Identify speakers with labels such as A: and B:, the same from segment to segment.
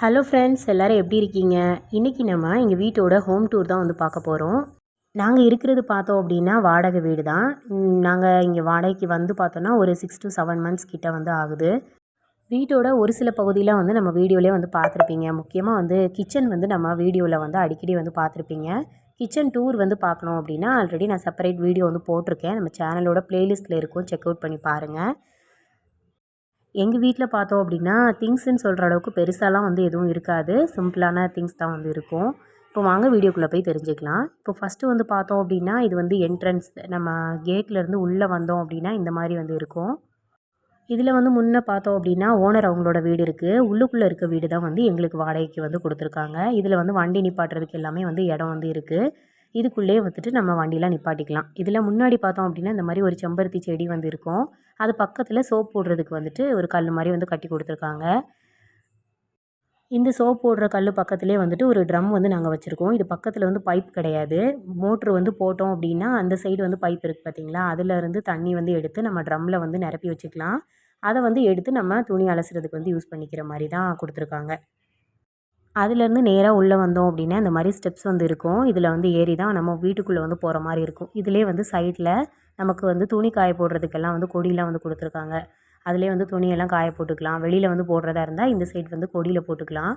A: Hello friends எல்லோரும் எப்படி இருக்கீங்க? இன்றைக்கி நம்ம எங்கள் வீட்டோட ஹோம் டூர் தான் வந்து பார்க்க போகிறோம் நாங்கள் இருக்கிறது பார்த்தோம் அப்படின்னா வாடகை வீடு தான். நாங்கள் இங்கே வாடகைக்கு வந்து பார்த்தோன்னா ஒரு சிக்ஸ் டு செவன் மந்த்ஸ் கிட்டே வந்து ஆகுது. வீட்டோட ஒரு சில பகுதியெலாம் வந்து நம்ம வீடியோலேயே வந்து பார்த்துருப்பீங்க. முக்கியமாக வந்து கிச்சன் வந்து நம்ம வீடியோவில் வந்து அடிக்கடி வந்து பார்த்துருப்பீங்க. கிச்சன் டூர் வந்து பார்க்கணும் அப்படின்னா ஆல்ரெடி நான் செப்பரேட் வீடியோ வந்து போட்டிருக்கேன். நம்ம சேனலோட ப்ளேலிஸ்ட்டில் இருக்கும். செக் அவுட் பண்ணி பாருங்கள் எங்கள் வீட்டில் பார்த்தோம் அப்படின்னா திங்ஸ்ன்னு சொல்கிற அளவுக்கு பெருசாலாம் வந்து எதுவும் இருக்காது. சிம்பிளான திங்ஸ் தான் வந்து இருக்கும். இப்போ வாங்க வீடியோக்குள்ளே போய் தெரிஞ்சுக்கலாம். இப்போ ஃபஸ்ட்டு வந்து பார்த்தோம் அப்படின்னா இது வந்து என்ட்ரன்ஸ் நம்ம கேட்லேருந்து உள்ளே வந்தோம் அப்படின்னா இந்த மாதிரி வந்து இருக்கும். இதில் வந்து முன்னே பார்த்தோம் அப்படின்னா ஓனர் அவங்களோட வீடு இருக்குது உள்ளுக்குள்ளே இருக்க வீடு தான் வந்து எங்களுக்கு வாடகைக்கு வந்து கொடுத்துருக்காங்க. இதில் வந்து வண்டி நிப்பாட்டுறதுக்கு எல்லாமே வந்து இடம் வந்து இருக்குது இதுக்குள்ளேயே வந்துட்டு நம்ம வண்டிலாம் நிப்பாட்டிக்கலாம். இதில் முன்னாடி பார்த்தோம் அப்படின்னா இந்த மாதிரி ஒரு செம்பருத்தி செடி வந்து இருக்கும். அது பக்கத்தில் சோப் போடுறதுக்கு வந்துட்டு ஒரு கல் மாதிரி வந்து கட்டி கொடுத்துருக்காங்க. இந்த சோப் போடுற கல் பக்கத்துலேயே வந்துட்டு ஒரு ட்ரம் வந்து நாங்கள் வச்சுருக்கோம். இது பக்கத்தில் வந்து பைப் கிடையாது. மோட்ரு வந்து போட்டோம் அப்படின்னா அந்த சைடு வந்து பைப் இருக்குது பார்த்தீங்களா அதிலேருந்து தண்ணி வந்து எடுத்து நம்ம ட்ரம்மில் வந்து நிரப்பி வச்சுக்கலாம். அதை வந்து எடுத்து நம்ம துணி அலசுறதுக்கு வந்து யூஸ் பண்ணிக்கிற மாதிரி தான் கொடுத்துருக்காங்க. அதுலேருந்து நேராக உள்ளே வந்தோம் அப்படின்னா இந்த மாதிரி ஸ்டெப்ஸ் வந்து இருக்கும். இதில் வந்து ஏறி தான் நம்ம வீட்டுக்குள்ளே வந்து போகிற மாதிரி இருக்கும். இதிலே வந்து சைடில் நமக்கு வந்து துணி காய போடுறதுக்கெல்லாம் வந்து கொடியெலாம் வந்து கொடுத்துருக்காங்க. அதிலே வந்து துணியெல்லாம் காய போட்டுக்கலாம். வெளியில் வந்து போடுறதா இருந்தால் இந்த சைடு வந்து கொடியில் போட்டுக்கலாம்.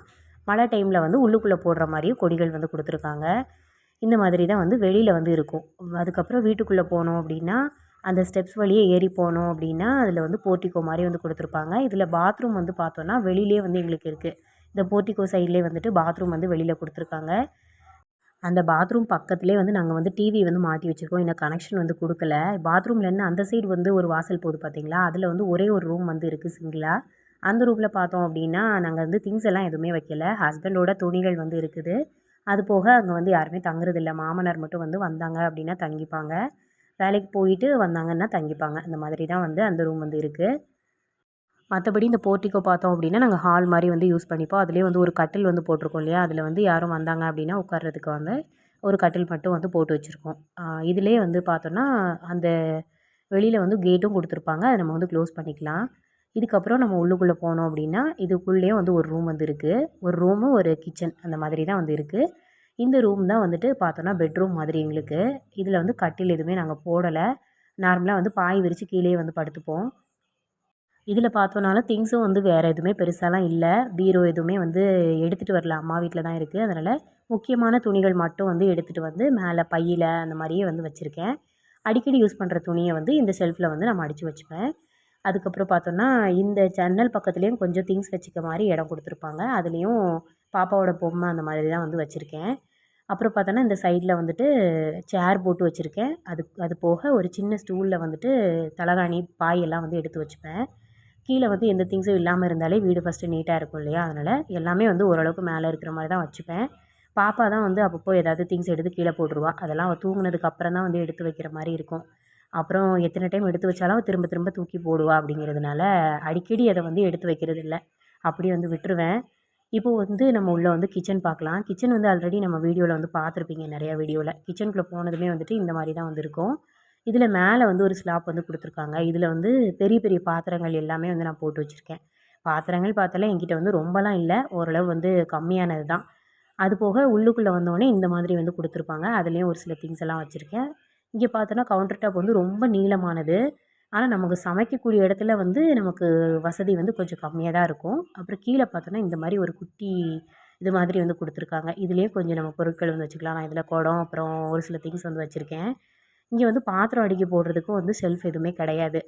A: மழை டைமில் வந்து உள்ளுக்குள்ளே போடுற மாதிரியும் கொடிகள் வந்து கொடுத்துருக்காங்க. இந்த மாதிரி தான் வந்து வெளியில் வந்து இருக்கும். அதுக்கப்புறம் வீட்டுக்குள்ளே போனோம் அப்படின்னா அந்த ஸ்டெப்ஸ் வழியே ஏறி போனோம் அப்படின்னா அதில் வந்து போர்ட்டிகோ மாதிரி வந்து கொடுத்துருப்பாங்க. இதில் பாத்ரூம் வந்து பார்த்தோன்னா வெளியிலே வந்து எங்களுக்கு இருக்குது இந்த போர்ட்டிகோ சைட்லேயே வந்துட்டு பாத்ரூம் வந்து வெளியில் கொடுத்துருக்காங்க. அந்த பாத்ரூம் பக்கத்துலேயே வந்து நாங்கள் வந்து டிவி வந்து மாட்டி வச்சுருக்கோம். இன்னும் கனெக்ஷன் வந்து கொடுக்கல. பாத்ரூம்லேருந்து அந்த சைடு வந்து ஒரு வாசல் போகுது பார்த்தீங்களா அதில் வந்து ஒரே ஒரு ரூம் வந்து இருக்குது சிங்கிளாக அந்த ரூமில் பார்த்தோம் அப்படின்னா நாங்கள் வந்து திங்ஸ் எல்லாம் எதுவுமே வைக்கல. ஹஸ்பண்டோட துணிகள் வந்து இருக்குது. அது போக அங்கே வந்து யாருமே தங்குறதில்ல மாமனார் மட்டும் வந்து வந்தாங்க அப்படின்னா தங்கிப்பாங்க. வேலைக்கு போயிட்டு வந்தாங்கன்னா தங்கிப்பாங்க. அந்த மாதிரி தான் வந்து அந்த ரூம் வந்து இருக்குது மற்றபடி இந்த போர்ட்டிக்கோ பார்த்தோம் அப்படின்னா நாங்கள் ஹால் மாதிரி வந்து யூஸ் பண்ணிப்போம். அதுலேயே வந்து ஒரு கட்டில் வந்து போட்டிருக்கோம் இல்லையா? அதில் வந்து யாரும் வந்தாங்க அப்படின்னா உட்கார்றதுக்கு வந்து ஒரு கட்டில் மட்டும் வந்து போட்டு வச்சுருக்கோம். இதிலே வந்து பார்த்தோன்னா அந்த வெளியில் வந்து கேட்டும் கொடுத்துருப்பாங்க. அதை நம்ம வந்து க்ளோஸ் பண்ணிக்கலாம். இதுக்கப்புறம் நம்ம உள்ளுக்குள்ளே போனோம் அப்படின்னா இதுக்குள்ளேயே வந்து ஒரு ரூம் வந்து இருக்குது ஒரு ரூமு ஒரு கிச்சன் அந்த மாதிரி தான் வந்து இருக்குது இந்த ரூம் தான் வந்துட்டு பார்த்தோன்னா பெட்ரூம் மாதிரி எங்களுக்கு. இதில் வந்து கட்டில் எதுவுமே நாங்கள் போடலை. நார்மலாக வந்து பாய் விரித்து கீழே வந்து படுத்துப்போம். இதில் பார்த்தோன்னாலும் திங்ஸும் வந்து வேறு எதுவுமே பெருசாலாம் இல்லை. பீரோ எதுவுமே வந்து எடுத்துகிட்டு வரல. அம்மா வீட்டில் தான் இருக்குது அதனால் முக்கியமான துணிகள் மட்டும் வந்து எடுத்துகிட்டு வந்து மேலே பையில் அந்த மாதிரியே வந்து வச்சுருக்கேன். அடிக்கடி யூஸ் பண்ணுற துணியை வந்து இந்த ஷெல்ஃபில் வந்து நான் மடித்து வச்சுப்பேன். அதுக்கப்புறம் பார்த்தோன்னா இந்த ஜன்னல் பக்கத்துலேயும் கொஞ்சம் திங்ஸ் வச்சுக்க மாதிரி இடம் கொடுத்துருப்பாங்க. அதுலேயும் பாப்பாவோட பொம்மை அந்த மாதிரி தான் வந்து வச்சுருக்கேன். அப்புறம் பார்த்தோன்னா இந்த சைடில் வந்துட்டு சேர் போட்டு வச்சுருக்கேன். அது அது போக ஒரு சின்ன ஸ்டூலில் வந்துட்டு தலகாணி பாய் எல்லாம் வந்து எடுத்து வச்சுப்பேன். கீழே வந்து எந்த திங்ஸும் இல்லாமல் இருந்தாலே வீடு ஃபஸ்ட்டு நீட்டாக இருக்கும் இல்லையா? அதனால் எல்லாமே வந்து ஓரளவுக்கு மேலே இருக்கிற மாதிரி தான் வச்சுப்பேன். பாப்பா தான் வந்து அப்பப்போ ஏதாவது திங்ஸ் எடுத்து கீழே போட்டுருவா. அதெல்லாம் அவள் தூங்குனதுக்கு அப்புறம் தான் வந்து எடுத்து வைக்கிற மாதிரி இருக்கும். அப்புறம் எத்தனை டைம் எடுத்து வச்சாலும் திரும்ப திரும்ப தூக்கி போடுவா அப்படிங்கிறதுனால அடிக்கடி அதை வந்து எடுத்து வைக்கிறது இல்லை. அப்படியே வந்து விட்டுருவேன். இப்போ வந்து நம்ம உள்ளே வந்து கிச்சன் பார்க்கலாம். கிச்சன் வந்து ஆல்ரெடி நம்ம வீடியோவில் வந்து பார்த்துருப்பீங்க. நிறையா வீடியோவில் கிச்சனுக்குள்ளே போனதுமே வந்துட்டு இந்த மாதிரி தான் வந்து இருக்கும். இதில் மேலே வந்து ஒரு ஸ்லாப் வந்து கொடுத்துருக்காங்க. இதில் வந்து பெரிய பெரிய பாத்திரங்கள் எல்லாமே வந்து நான் போட்டு வச்சுருக்கேன். பாத்திரங்கள் பார்த்தாலே என்கிட்ட வந்து ரொம்பலாம் இல்லை. ஓரளவு வந்து கம்மியானது தான். அது போக உள்ளுக்குள்ளே வந்தோடனே இந்த மாதிரி வந்து கொடுத்துருப்பாங்க. அதுலேயும் ஒரு சில திங்ஸ் எல்லாம் வச்சுருக்கேன். இங்கே பார்த்தோன்னா கவுண்டர் டாப் வந்து ரொம்ப நீளமானது. ஆனால் நமக்கு சமைக்கக்கூடிய இடத்துல வந்து நமக்கு வசதி வந்து கொஞ்சம் கம்மியாக தான் இருக்கும். அப்புறம் கீழே பார்த்தோன்னா இந்த மாதிரி ஒரு குட்டி இது மாதிரி வந்து கொடுத்துருக்காங்க. இதுலேயே கொஞ்சம் நம்ம பொருட்கள் வந்து வச்சுக்கலாம். நான் இதில் குடம் அப்புறம் ஒரு சில திங்ஸ் வந்து வச்சுருக்கேன். இங்கே வந்து பாத்திரம் அடுக்கி போடுறதுக்கும் வந்து செல்ஃப் எதுவுமே கிடையாது.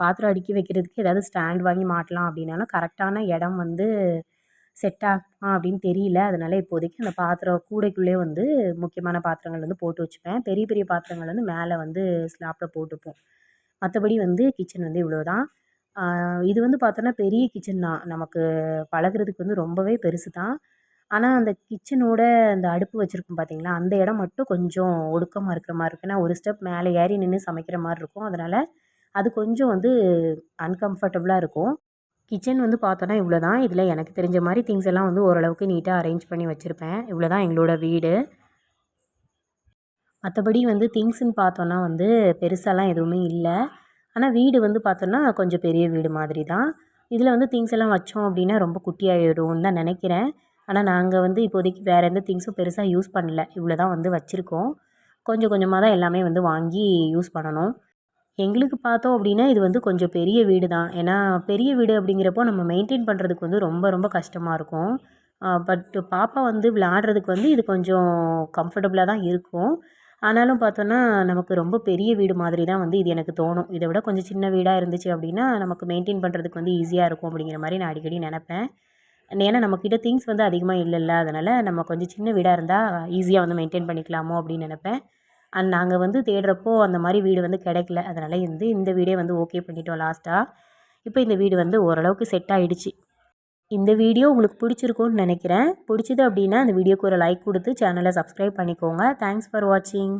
A: பாத்திரம் அடுக்கி வைக்கிறதுக்கு ஏதாவது ஸ்டாண்ட் வாங்கி மாட்டலாம் அப்படின்னாலும் கரெக்டான இடம் வந்து செட் ஆகுமா அப்படின்னு தெரியல. அதனால் இப்போதைக்கு அந்த பாத்திரம் கூடைக்குள்ளே வந்து முக்கியமான பாத்திரங்கள் வந்து போட்டு வச்சுப்பேன். பெரிய பெரிய பாத்திரங்கள் வந்து மேலே வந்து ஸ்லாப்பில் போட்டுப்போம். மற்றபடி வந்து கிச்சன் வந்து இவ்வளோ தான் இது வந்து பார்த்தோன்னா பெரிய கிச்சன் தான். நமக்கு பழகுறதுக்கு வந்து ரொம்பவே பெருசு தான் ஆனால் அந்த கிச்சனோட அந்த அடுப்பு வச்சுருக்கோம் பார்த்தீங்களா அந்த இடம் மட்டும் கொஞ்சம் ஒடுக்கமாக இருக்கிற மாதிரி இருக்கும். ஏன்னா ஒரு ஸ்டெப் மேலே ஏறி நின்று சமைக்கிற மாதிரி இருக்கும். அதனால் அது கொஞ்சம் வந்து அன்கம்ஃபர்டபுளாக இருக்கும். கிச்சன் வந்து பார்த்தோன்னா இவ்வளோ தான் இதில் எனக்கு தெரிஞ்ச மாதிரி திங்ஸ் எல்லாம் வந்து ஓரளவுக்கு நீட்டாக அரேஞ்ச் பண்ணி வச்சுருப்பேன். இவ்வளோ தான் எங்களோட வீடு. மற்றபடி வந்து திங்ஸ்ன்னு பார்த்தோன்னா வந்து பெருசாலாம் எதுவுமே இல்லை. ஆனால் வீடு வந்து பார்த்தோன்னா கொஞ்சம் பெரிய வீடு மாதிரி தான் இதில் வந்து திங்ஸ் எல்லாம் வச்சோம் அப்படின்னா ரொம்ப குட்டியாகிடும்னு தான் நினைக்கிறேன். ஆனால் நாங்கள் வந்து இப்போதைக்கு வேறு எந்த திங்ஸும் பெருசாக யூஸ் பண்ணல. இவ்வளோ தான் வந்து வச்சுருக்கோம். கொஞ்சம் கொஞ்சமாக தான் எல்லாமே வந்து வாங்கி யூஸ் பண்ணணும். எங்களுக்கு பார்த்தோம் அப்படின்னா இது வந்து கொஞ்சம் பெரிய வீடு தான் ஏன்னா பெரிய வீடு அப்படிங்கிறப்போ நம்ம மெயின்டைன் பண்ணுறதுக்கு வந்து ரொம்ப ரொம்ப கஷ்டமாக இருக்கும். பட் பாப்பா வந்து விளாட்றதுக்கு வந்து இது கொஞ்சம் கம்ஃபர்டபுளாக தான் இருக்கும். ஆனாலும் பார்த்தோன்னா நமக்கு ரொம்ப பெரிய வீடு மாதிரி தான் வந்து இது எனக்கு தோணும். இதை விட கொஞ்சம் சின்ன வீடாக இருந்துச்சு அப்படின்னா நமக்கு மெயின்டைன் பண்ணுறதுக்கு வந்து ஈஸியாக இருக்கும் அப்படிங்கிற மாதிரி நான் அடிக்கடி நினப்பேன். ஏன்னா நம்மக்கிட்ட திங்ஸ் வந்து அதிகமாக இல்லைல்ல. அதனால் நம்ம கொஞ்சம் சின்ன வீடாக இருந்தால் ஈஸியாக வந்து மெயின்டைன் பண்ணிக்கலாமோ அப்படின்னு நினப்பேன். அண்ட் நாங்கள் வந்து தேடுறப்போ அந்த மாதிரி வீடு வந்து கிடைக்கல. அதனால் வந்து இந்த வீடே வந்து ஓகே பண்ணிட்டோம் லாஸ்ட்டாக இப்போ இந்த வீடு வந்து ஓரளவுக்கு செட் ஆகிடுச்சு இந்த வீடியோ உங்களுக்கு பிடிச்சிருக்கும்னு நினைக்கிறேன். பிடிச்சது அப்படின்னா அந்த வீடியோக்கு ஒரு லைக் கொடுத்து சேனலை சப்ஸ்கிரைப் பண்ணிக்கோங்க. தேங்க்ஸ் ஃபார் வாட்சிங்